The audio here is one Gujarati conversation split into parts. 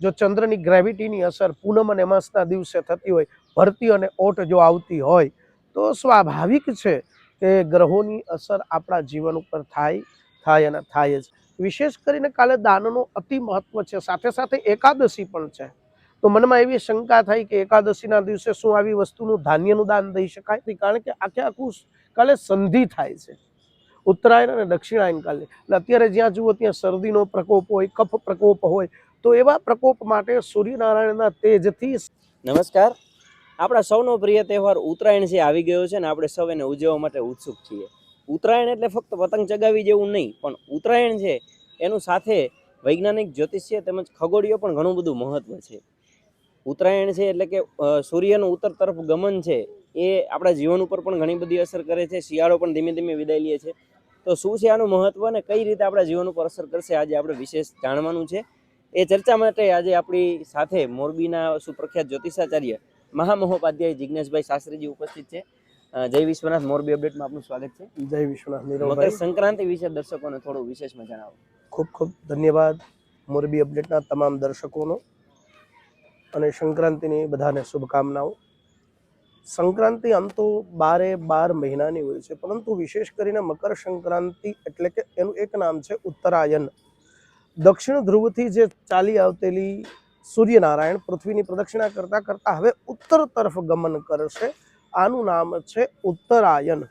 જો ચંદ્રની ગ્રેવિટીની અસર પૂનમ અને અમાસના દિવસે થતી હોય, ભરતી અને ઓટ જો આવતી હોય, તો સ્વાભાવિક છે કે ગ્રહોની અસર આપણા જીવન ઉપર થાય થાય અને થાય જ. વિશેષ કરીને કાલે દાનનું અતિ મહત્વ છે. સાથે સાથે એકાદશી પણ છે. તો મનમાં એવી શંકા થાય કે એકાદશીના દિવસે શું આવી વસ્તુનું ધાન્યનું દાન દઈ શકાય? કારણ કે આખે આખું કાલે સંધિ થાય છે. ઉત્તરાયણ અને દક્ષિણાયન કાલે. એટલે અત્યારે જ્યાં જુઓ ત્યાં શરદીનો પ્રકોપ હોય, કફ પ્રકોપ હોય તો એવા પ્રકોપ માટે સૂર્યનારાયણના તેજથી નમસ્કાર. આપણા સૌનો પ્રિય તહેવાર ઉત્તરાયણ છે, આવી ગયો છે ને આપણે સૌ એને ઉજવવા માટે ઉત્સુક છીએ. ઉત્તરાયણ એટલે ફક્ત પતંગ ચગાવી જેવું નહીં, પણ ઉત્તરાયણ છે, એનું સાથે વૈજ્ઞાનિક, જ્યોતિષ્ય તેમજ ખગોળીઓ પણ ઘણું બધું મહત્ત્વ છે. ઉત્તરાયણ છે એટલે કે સૂર્યનું ઉત્તર તરફ ગમન છે, એ આપણા જીવન ઉપર પણ ઘણી બધી અસર કરે છે, શિયાળો પણ ધીમે ધીમે વિદાય લે છે. તો શું છે આનું મહત્ત્વ અને કઈ રીતે આપણા જીવન ઉપર અસર કરશે, આજે આપણે વિશેષ જાણવાનું છે. એ ચર્ચા માટે આજે આપણી સાથે મોરબીના સુપ્રખ્યાત જ્યોતિષાચાર્ય મહામહોપાધ્યાય જિજ્ઞેશભાઈ શાસ્ત્રીજી ઉપસ્થિત છે. જય વિશ્વનાથ મોરબી અપડેટમાં આપનું સ્વાગત છે. જય વિશ્વનાથ મકર સંક્રાંતિ વિશે દર્શકોને થોડું વિશેષમાં જણાવો. ખૂબ ખૂબ ધન્યવાદ મોરબી અપડેટના તમામ દર્શકોનો અને સંક્રાંતિની બધાને શુભકામનાઓ. સંક્રાંતિ આમ તો બારે બાર મહિનાની હોય છે પરંતુ વિશેષ કરીને મકર સંક્રાંતિ એટલે કે એનું એક નામ છે ઉત્તરાયણ. દક્ષિણ ધ્રુવથી જે ચાલી આવતેલી સૂર્યનારાયણ પૃથ્વીની પ્રદક્ષિણા કરતા કરતા હવે ઉત્તર તરફ ગમન કરશે. આનું નામ છે ઉત્તરાયણ.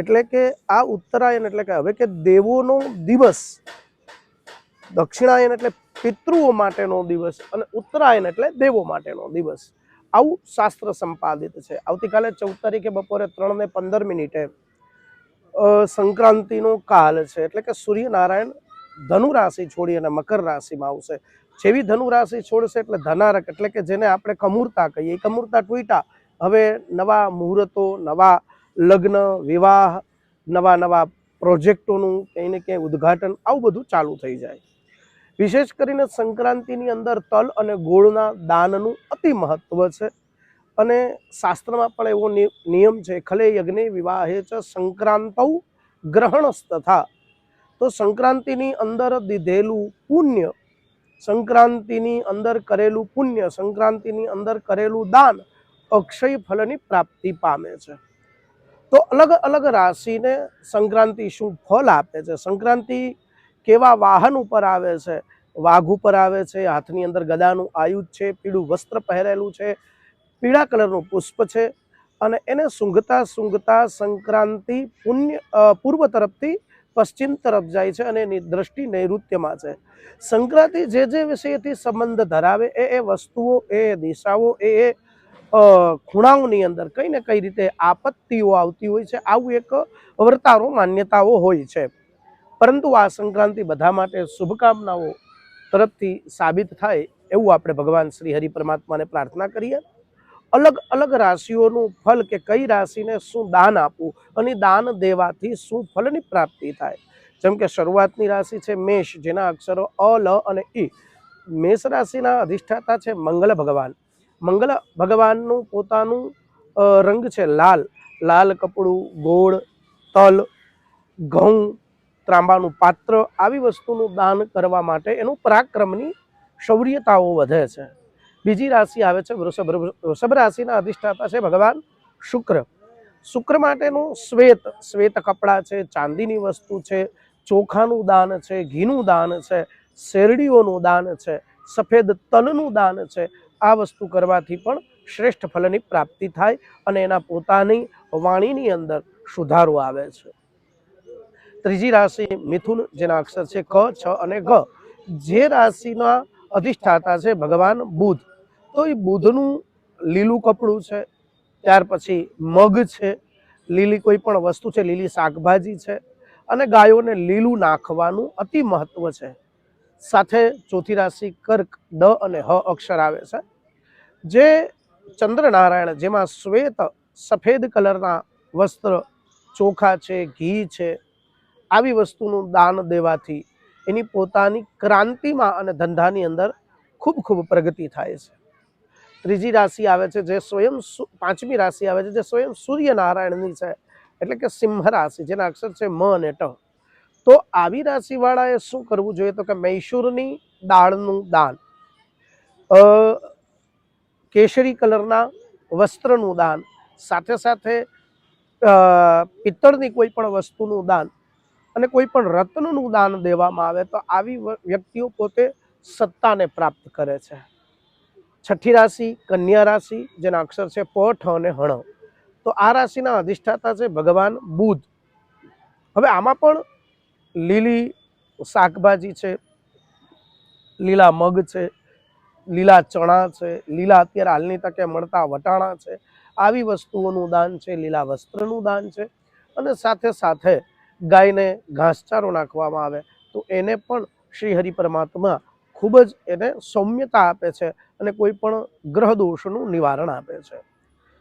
એટલે કે આ ઉત્તરાયણ એટલે કે હવે કે દેવોનો દિવસ. દક્ષિણાયન એટલે પિતૃઓ માટેનો દિવસ અને ઉત્તરાયણ એટલે દેવો માટેનો દિવસ. આવું શાસ્ત્ર સંપાદિત છે. આવતીકાલે ચૌદ તારીખે બપોરે ત્રણ ને પંદર મિનિટે સંક્રાંતિનો કાલ છે. એટલે કે સૂર્યનારાયણ ધનુ રાશિ છોડી અને મકર રાશિમાં આવશે. જેવી ધનુ રાશિ છોડશે એટલે ધનારક, એટલે કે જેને આપણે કમૂરતા કહીએ. કમૂરતા ટૂટા. હવે નવા મુહૂર્તો, નવા લગ્ન, વિવાહ, નવા નવા પ્રોજેક્ટોનું કંઈ ને ક્યાંય ઉદ્ઘાટન આવું બધું ચાલુ થઈ જાય. વિશેષ કરીને સંક્રાંતિની અંદર તલ અને ગોળના દાનનું અતિ મહત્વ છે. અને શાસ્ત્રમાં પણ એવો નિયમ છે, ખલે યજ્ઞે વિવાહે ચ સંક્રાંતૌ ગ્રહણસ્તથા. તો સંક્રાંતિની અંદર દીધેલું પુણ્ય, સંક્રાંતિની અંદર કરેલું પુણ્ય, સંક્રાંતિની અંદર કરેલું દાન અક્ષય ફલની પ્રાપ્તિ પામે છે. તો અલગ અલગ રાશિને સંક્રાંતિ શું ફળ આપે છે? સંક્રાંતિ કેવા વાહન ઉપર આવે છે? વાઘ ઉપર આવે છે, હાથની અંદર ગદાનું આયુધ છે, પીળું વસ્ત્ર પહેરેલું છે, પીળા કલરનું પુષ્પ છે અને એને સૂંઘતા સૂંઘતા સંક્રાંતિ પુણ્ય પૂર્વ તરફથી પશ્ચિમ તરફ જાય છે અને એની દ્રષ્ટિ નૈઋત્યમાં છે. સંક્રાંતિ જે જે વિષયથી સંબંધ ધરાવે, એ એ વસ્તુઓ, એ દિશાઓ, એ એ ખૂણાઓની અંદર કઈ ને કઈ રીતે આપત્તિઓ આવતી હોય છે, આવું એક વર્તારો માન્યતાઓ હોય છે. પરંતુ આ સંક્રાંતિ બધા માટે શુભકામનાઓ તરફથી સાબિત થાય એવું આપણે ભગવાન શ્રી હરિ પરમાત્માને પ્રાર્થના કરીએ. અલગ અલગ રાશિઓનું ફલ કે કઈ રાશિને શું દાન આપવું, અને દાન દેવાથી શું ફલની પ્રાપ્તિ થાય. જેમ કે શરૂઆતની રાશિ છે મેષ, જેના અક્ષરો અ, લ અને ઈ મેષ રાશિના અધિષ્ઠાતા છે મંગળ ભગવાન. મંગળ ભગવાનનું પોતાનું રંગ છે લાલ. લાલ કપડું, ગોળ, તલ, ઘઉં, ત્રાંબાનું પાત્ર, આવી વસ્તુનું દાન કરવા માટે એનું પરાક્રમની શૌર્યતાઓ વધે છે. બીજી રાશિ આવે છે વૃષભ. વૃષભ રાશિના અધિષ્ઠાતા છે ભગવાન શુક્ર. શુક્ર માટેનું શ્વેત શ્વેત કપડાં છે, ચાંદીની વસ્તુ છે, ચોખાનું દાન છે, ઘીનું દાન છે, શેરડીઓનું દાન છે, સફેદ તલનું દાન છે. આ વસ્તુ કરવાથી પણ શ્રેષ્ઠ ફલની પ્રાપ્તિ થાય અને એના પોતાની વાણીની અંદર સુધારો આવે છે. ત્રીજી રાશિ મિથુન, જેના અક્ષર છે ક, છ અને ગ જે રાશિના અધિષ્ઠાતા છે ભગવાન બુધ. તો એ બુધનું લીલું કપડું છે, ત્યાર પછી મગ છે, લીલી કોઈ પણ વસ્તુ છે, લીલી શાકભાજી છે અને ગાયોને લીલું નાખવાનું અતિ મહત્વ છે. સાથે ચોથી રાશિ કર્ક, દ અને હ અક્ષર આવે છે. જે ચંદ્રનારાયણ, જેમાં શ્વેત, સફેદ કલરના વસ્ત્ર, ચોખા છે, ઘી છે, આવી વસ્તુનું દાન દેવાથી એની પોતાની ક્રાંતિમાં અને ધંધાની અંદર ખૂબ ખૂબ પ્રગતિ થાય છે. ત્રીજી રાશિ આવે છે, જે સ્વયં પાંચમી રાશિ આવે છે, જે સ્વયં સૂર્યનારાયણની છે. એટલે કે સિંહ રાશિ, જેના અક્ષર છે મ અને ટ. તો આવી રાશિવાળાએ શું કરવું જોઈએ? તો કે મૈસૂરની દાળનું દાન. કેસરી કલરના વસ્ત્રનું દાન. સાથે સાથે પિત્તળની કોઈ પણ વસ્તુનું દાન. અને કોઈ પણ રત્નનું દાન દેવામાં આવે તો આવી વ્યક્તિઓ પોતે સત્તાને પ્રાપ્ત કરે છે. છઠ્ઠી રાશિ, કન્યા રાશિ, જેના અક્ષર છે પઠ અને હણ. તો આ રાશિના અધિષ્ઠાતા છે ભગવાન બુધ. હવે આમાં પણ લીલી શાકભાજી છે, લીલા મગ છે, લીલા ચણા છે, લીલા અત્યારે હાલની તકે મળતા વટાણા છે, આવી વસ્તુઓનું દાન છે, લીલા વસ્ત્રનું દાન છે અને સાથે સાથે ગાયને ઘાસચારો નાખવામાં આવે. તો એને પણ શ્રી હરિ પરમાત્મા ખૂબ જ એને સૌમ્યતા આપે છે અને કોઈ પણ ગ્રહ દોષનું નિવારણ આપે છે.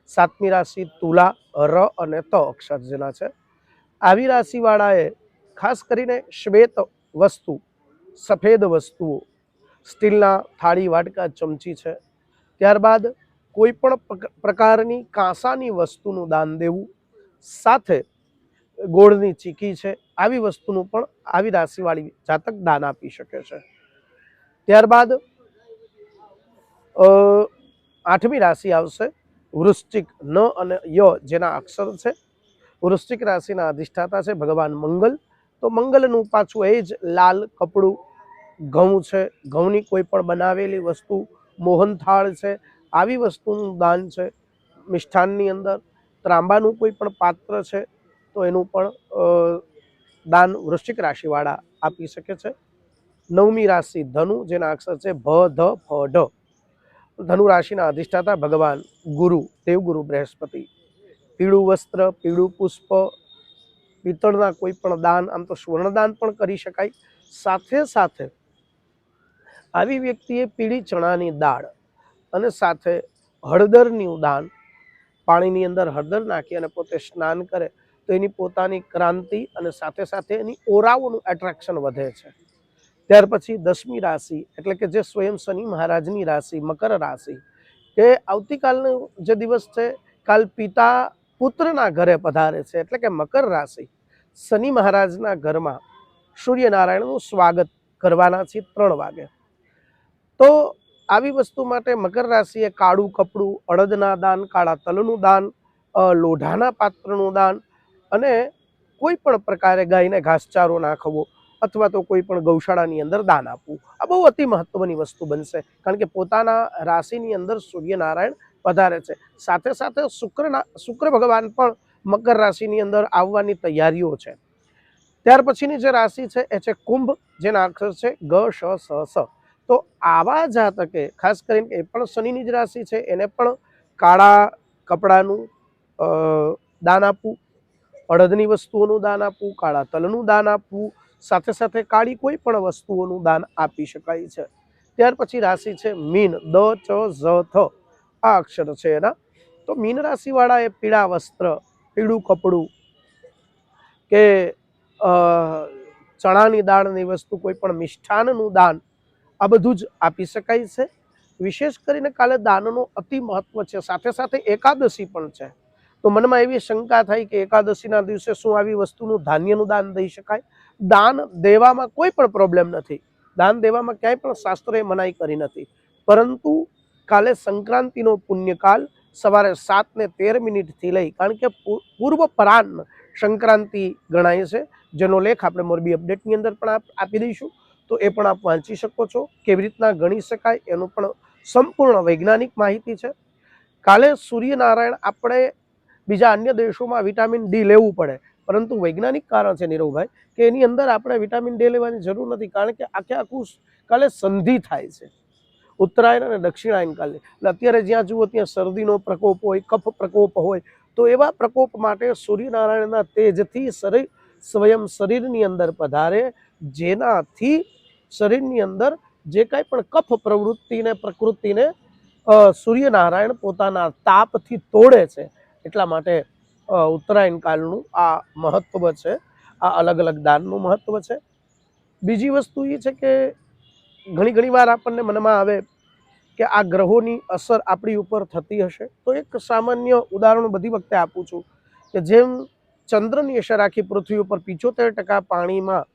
સાતમી રાશિ તુલા, ર અને ત અક્ષર જેના છે. આવી રાશિવાળાએ ખાસ કરીને શ્વેત વસ્તુ, સફેદ વસ્તુઓ, સ્ટીલના થાળી વાટકા ચમચી છે. ત્યારબાદ કોઈ પણ પ્રકારની કાંસાની વસ્તુનું દાન દેવું, સાથે ગોળની ચીકી છે, આવી વસ્તુનું પણ આવી રાશિવાળી જાતક દાન આપી શકે છે. ત્યારબાદ આઠમી રાશિ આવશે વૃશ્ચિક ન અને ય જેના અક્ષર છે. વૃશ્ચિક રાશિના અધિષ્ઠાતા છે ભગવાન મંગલ. તો મંગલનું પાછું એ જ લાલ કપડું, ઘઉં છે. ઘઉંની કોઈ પણ બનાવેલી વસ્તુ, મોહનથાળ છે, આવી વસ્તુનું દાન છે. મિષ્ઠાનની અંદર ત્રાંબાનું કોઈ પણ પાત્ર છે, તો એનું પણ દાન વૃશ્ચિક રાશિવાળા આપી શકે છે. નવમી રાશિ ધનુ, જેના અક્ષર છે ભ, ધ, ફ, ઢ. ધનુ રાશિના અધિષ્ઠાતા ભગવાન ગુરુ, દેવગુરુ બૃહસ્પતિ. પીળું વસ્ત્ર, પીળું પુષ્પ, પિત્તળના કોઈ પણ દાન, આમ તો સ્વર્ણદાન પણ કરી શકાય. સાથે સાથે આવી વ્યક્તિએ પીળી ચણાની દાળ અને સાથે હળદરનું દાન પાણીની અંદર હળદર નાખી અને પોતે સ્નાન કરે, તો એની પોતાની ક્રાંતિ અને સાથે સાથે એની ઓરાઓનું એટ્રેક્શન વધે છે. ત્યાર પછી દસમી રાશિ, એટલે કે જે સ્વયં શનિ મહારાજની રાશિ, મકર રાશિ, કે આવતીકાલનો જે દિવસ છે, કાલ પિતા પુત્રના ઘરે પધારે છે, એટલે કે મકર રાશિ, શનિ મહારાજના ઘરમાં સૂર્યનારાયણનું સ્વાગત કરવાના છે ત્રણ વાગે. તો આવી વસ્તુ માટે મકર રાશિએ કાળું કપડું, અડદના દાન, કાળા તલનું દાન લોઢાના પાત્રનું દાન અને કોઈ પણ પ્રકારે ગાયને ઘાસચારો નાખવો અથવા તો કોઈ પણ ગૌશાળાની અંદર દાન આપવું. આ બહુ અતિ મહત્વની વસ્તુ બનશે, કારણ કે પોતાના રાશિની અંદર સૂર્યનારાયણ વધારે છે. સાથે સાથે શુક્રના, શુક્ર ભગવાન પણ મકર રાશિની અંદર આવવાની તૈયારીઓ છે. ત્યાર પછીની જે રાશિ છે એ છે કુંભ જેના અક્ષર છે ગ, શ, સ સ. તો આવા જાતકે, ખાસ કરીને એ પણ શનિની જ રાશિ છે, એને પણ કાળા કપડાનું દાન આપવું, અડદની વસ્તુઓનું દાન આપવું, કાળા તલનું દાન આપવું સાથે સાથે કાળી કોઈ પણ વસ્તુઓનું દાન આપી શકાય છે. ત્યાર પછી રાશિ છે મીન. દ, ચ, ઝ, થ. આ અક્ષર છે એના. તો મીન રાશિવાળાએ પીળા વસ્ત્ર, પીળું કપડું કે ચણાની દાળની વસ્તુ કોઈ પણ મિષ્ઠાનનું દાન આ બધું જ આપી શકાય છે. વિશેષ કરીને કાલે દાનનું અતિ મહત્વ છે. સાથે સાથે એકાદશી પણ છે. તો મનમાં એવી શંકા થઈ કે એકાદશીના દિવસે શું આવી વસ્તુનું ધાન્યનું દાન દઈ શકાય? દાન દેવામાં કોઈ પણ પ્રોબ્લેમ નથી. દાન દેવામાં ક્યાંય પણ શાસ્ત્રોએ મનાઈ કરી નથી. પરંતુ કાલે સંક્રાંતિનો પુણ્યકાલ સવારે સાત ને તેર મિનિટથી લઈ, કારણ કે પૂર્વ પરાન સંક્રાંતિ ગણાય છે, જેનો લેખ આપણે મોરબી અપડેટની અંદર પણ આપી દઈશું. તો એ પણ આપ વાંચી શકો છો. કેવી રીતના ગણી શકાય એનું પણ સંપૂર્ણ વૈજ્ઞાનિક માહિતી છે. કાલે સૂર્યનારાયણ આપણે બીજા અન્ય દેશોમાં વિટામિન ડી લેવું પડે. પરંતુ વૈજ્ઞાનિક કારણ છે નીરવભાઈ કે એની અંદર આપણે વિટામિન ડી લેવાની જરૂર નથી કારણ કે આખે આખું કાલે સંધિ થાય છે. ઉત્તરાયણ અને દક્ષિણાયન કાલે. એટલે અત્યારે જ્યાં જુઓ ત્યાં શરદીનો પ્રકોપ હોય, કફ પ્રકોપ હોય, તો એવા પ્રકોપ માટે સૂર્યનારાયણના તેજથી શરીર સ્વયં શરીરની અંદર પધારે, જેનાથી શરીરની અંદર જે કાંઈ પણ કફ પ્રવૃત્તિને, પ્રકૃતિને સૂર્યનારાયણ પોતાના તાપથી તોડે છે. એટલા માટે ઉત્તરાયણ કાળનું આ મહત્વ છે. આ અલગ અલગ દાનનું મહત્વ છે. બીજી વસ્તુ એ છે કે ઘણી ઘણી વાર આપણને મનમાં આવે કે આ ગ્રહોની અસર આપણી ઉપર થતી હશે. તો એક સામાન્ય ઉદાહરણ બધી વખતે આપું છું કે જેમ ચંદ્રની અસર આખી પૃથ્વી ઉપર પિચોતેર ટકા પાણીમાં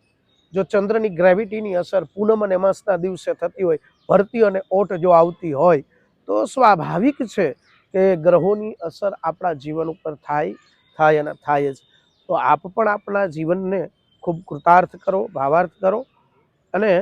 જો ચંદ્રની ગ્રેવિટીની અસર પૂનમ અને અમાસના દિવસે થતી હોય, ભરતી અને ઓટ જો આવતી હોય, તો સ્વાભાવિક છે કે ગ્રહોની અસર આપણા જીવન ઉપર થાય થાય અને થાય જ. તો આપ પણ આપણા જીવનને ખૂબ કૃતાર્થ કરો, ભાવાર્થ કરો અને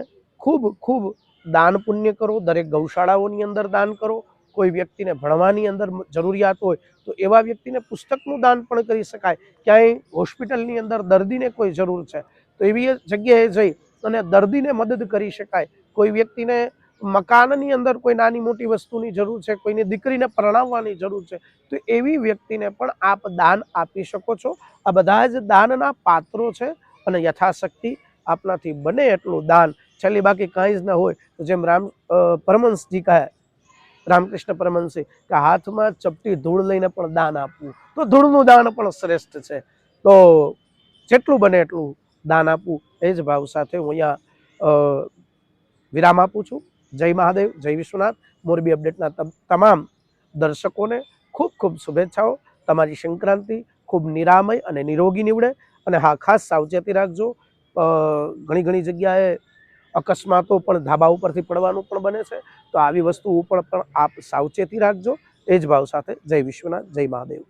ખૂબ ખૂબ દાન પુણ્ય કરો. દરેક ગૌશાળાઓની અંદર દાન કરો. કોઈ વ્યક્તિને ભણવાની અંદર જરૂરિયાત હોય તો એવા વ્યક્તિને પુસ્તકનું દાન પણ કરી શકાય. ક્યાંય હોસ્પિટલની અંદર દર્દીને કોઈ જરૂર છે તો એવી જગ્યાએ જઈ અને દર્દીને મદદ કરી શકાય. કોઈ વ્યક્તિને મકાનની અંદર કોઈ નાની મોટી વસ્તુની જરૂર છે, કોઈને દીકરીને પરણાવવાની જરૂર છે, તો એવી વ્યક્તિને પણ આપ દાન આપી શકો છો. આ બધા જ દાનના પાત્રો છે અને યથાશક્તિ આપનાથી બને એટલું દાન. છેલ્લી બાકી કાંઈ જ ન હોય તો જેમ રામ પરમંશજી કહે, રામકૃષ્ણ પરમંશી કે હાથમાં ચપટી ધૂળ લઈને પણ દાન આપવું. તો ધૂળનું દાન પણ શ્રેષ્ઠ છે. તો જેટલું બને એટલું દાન આપવું. એ જ ભાવ સાથે હું અહીંયા વિરામ આપું છું. જય મહાદેવ, જય વિશ્વનાથ. મોરબી અપડેટના તમ- તમામ દર્શકોને ખૂબ ખૂબ શુભેચ્છાઓ. તમારી સંક્રાંતિ ખૂબ નિરામય અને નિરોગી નીવડે અને હા, ખાસ સાવચેતી રાખજો. ઘણી ઘણી જગ્યાએ અકસ્માતો પણ ધાબા ઉપરથી પડવાનું પણ બને છે. તો આવી વસ્તુ ઉપર પણ આપ સાવચેતી રાખજો. એ જ ભાવ સાથે જય વિશ્વનાથ, જય મહાદેવ.